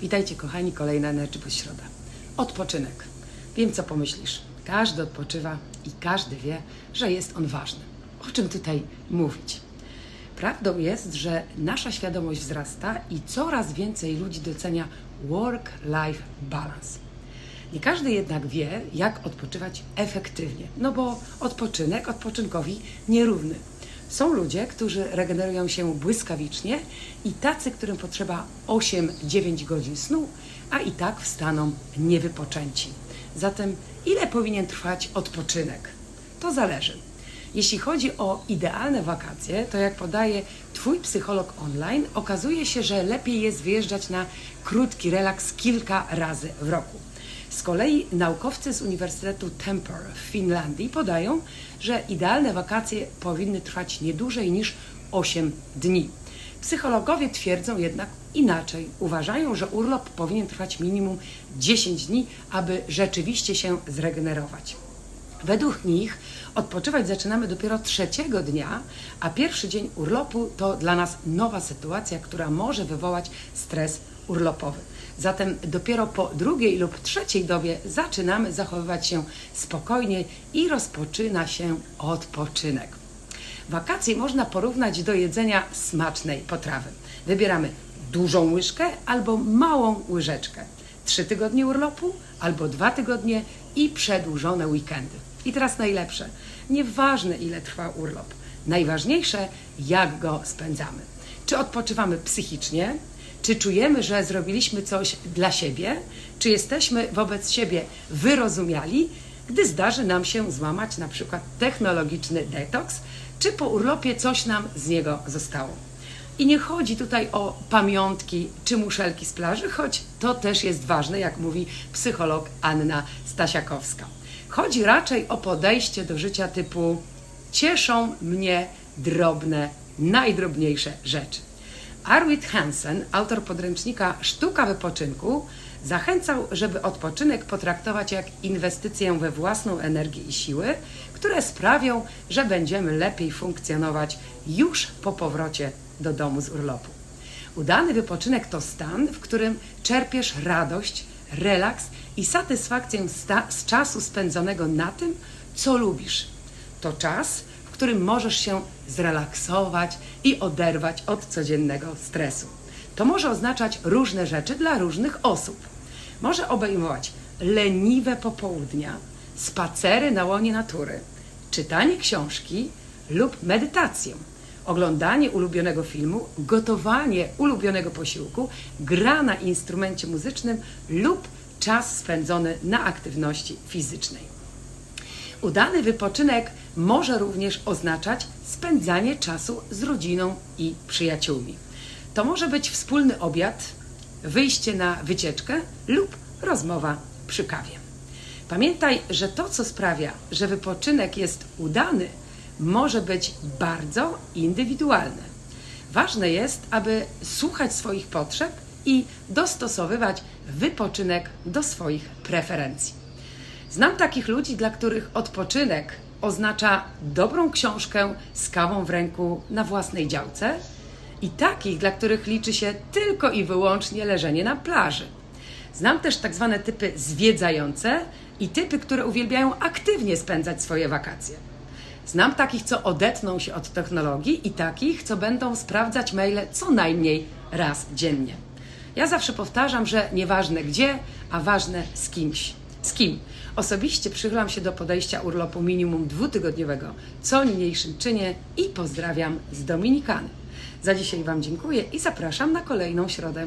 Witajcie kochani, kolejna Energy Boost Środa. Odpoczynek. Wiem co pomyślisz. Każdy odpoczywa i każdy wie, że jest on ważny. O czym tutaj mówić? Prawdą jest, że nasza świadomość wzrasta i coraz więcej ludzi docenia work-life balance. Nie każdy jednak wie, jak odpoczywać efektywnie, no bo odpoczynek odpoczynkowi nierówny. Są ludzie, którzy regenerują się błyskawicznie i tacy, którym potrzeba 8-9 godzin snu, a i tak wstaną niewypoczęci. Zatem ile powinien trwać odpoczynek? To zależy. Jeśli chodzi o idealne wakacje, to jak podaje Twój psycholog online, okazuje się, że lepiej jest wyjeżdżać na krótki relaks kilka razy w roku. Z kolei naukowcy z Uniwersytetu Temper w Finlandii podają, że idealne wakacje powinny trwać nie dłużej niż 8 dni. Psychologowie twierdzą jednak inaczej. Uważają, że urlop powinien trwać minimum 10 dni, aby rzeczywiście się zregenerować. Według nich odpoczywać zaczynamy dopiero trzeciego dnia, a pierwszy dzień urlopu to dla nas nowa sytuacja, która może wywołać stres urlopowy. Zatem dopiero po drugiej lub trzeciej dobie zaczynamy zachowywać się spokojnie i rozpoczyna się odpoczynek. Wakacje można porównać do jedzenia smacznej potrawy. Wybieramy dużą łyżkę albo małą łyżeczkę. Trzy tygodnie urlopu albo dwa tygodnie i przedłużone weekendy. I teraz najlepsze. Nieważne ile trwa urlop. Najważniejsze jak go spędzamy. Czy odpoczywamy psychicznie, czy czujemy, że zrobiliśmy coś dla siebie, czy jesteśmy wobec siebie wyrozumiali, gdy zdarzy nam się złamać na przykład technologiczny detoks, czy po urlopie coś nam z niego zostało. I nie chodzi tutaj o pamiątki czy muszelki z plaży, choć to też jest ważne, jak mówi psycholog Anna Stasiakowska. Chodzi raczej o podejście do życia typu cieszą mnie drobne, najdrobniejsze rzeczy. Arvid Hansen, autor podręcznika Sztuka wypoczynku, zachęcał, żeby odpoczynek potraktować jak inwestycję we własną energię i siły, które sprawią, że będziemy lepiej funkcjonować już po powrocie do domu z urlopu. Udany wypoczynek to stan, w którym czerpiesz radość, relaks i satysfakcję z czasu spędzonego na tym, co lubisz. To czas, którym możesz się zrelaksować i oderwać od codziennego stresu. To może oznaczać różne rzeczy dla różnych osób. Może obejmować leniwe popołudnia, spacery na łonie natury, czytanie książki lub medytację, oglądanie ulubionego filmu, gotowanie ulubionego posiłku, gra na instrumencie muzycznym lub czas spędzony na aktywności fizycznej. Udany wypoczynek może również oznaczać spędzanie czasu z rodziną i przyjaciółmi. To może być wspólny obiad, wyjście na wycieczkę lub rozmowa przy kawie. Pamiętaj, że to, co sprawia, że wypoczynek jest udany, może być bardzo indywidualne. Ważne jest, aby słuchać swoich potrzeb i dostosowywać wypoczynek do swoich preferencji. Znam takich ludzi, dla których odpoczynek oznacza dobrą książkę z kawą w ręku na własnej działce, i takich, dla których liczy się tylko i wyłącznie leżenie na plaży. Znam też tak zwane typy zwiedzające i typy, które uwielbiają aktywnie spędzać swoje wakacje. Znam takich, co odetną się od technologii i takich, co będą sprawdzać maile co najmniej raz dziennie. Ja zawsze powtarzam, że nieważne gdzie, a ważne z kimś. Z kim? Osobiście przychylam się do podejścia urlopu minimum dwutygodniowego, co niniejszym czynię i pozdrawiam z Dominikany. Za dzisiaj Wam dziękuję i zapraszam na kolejną środę.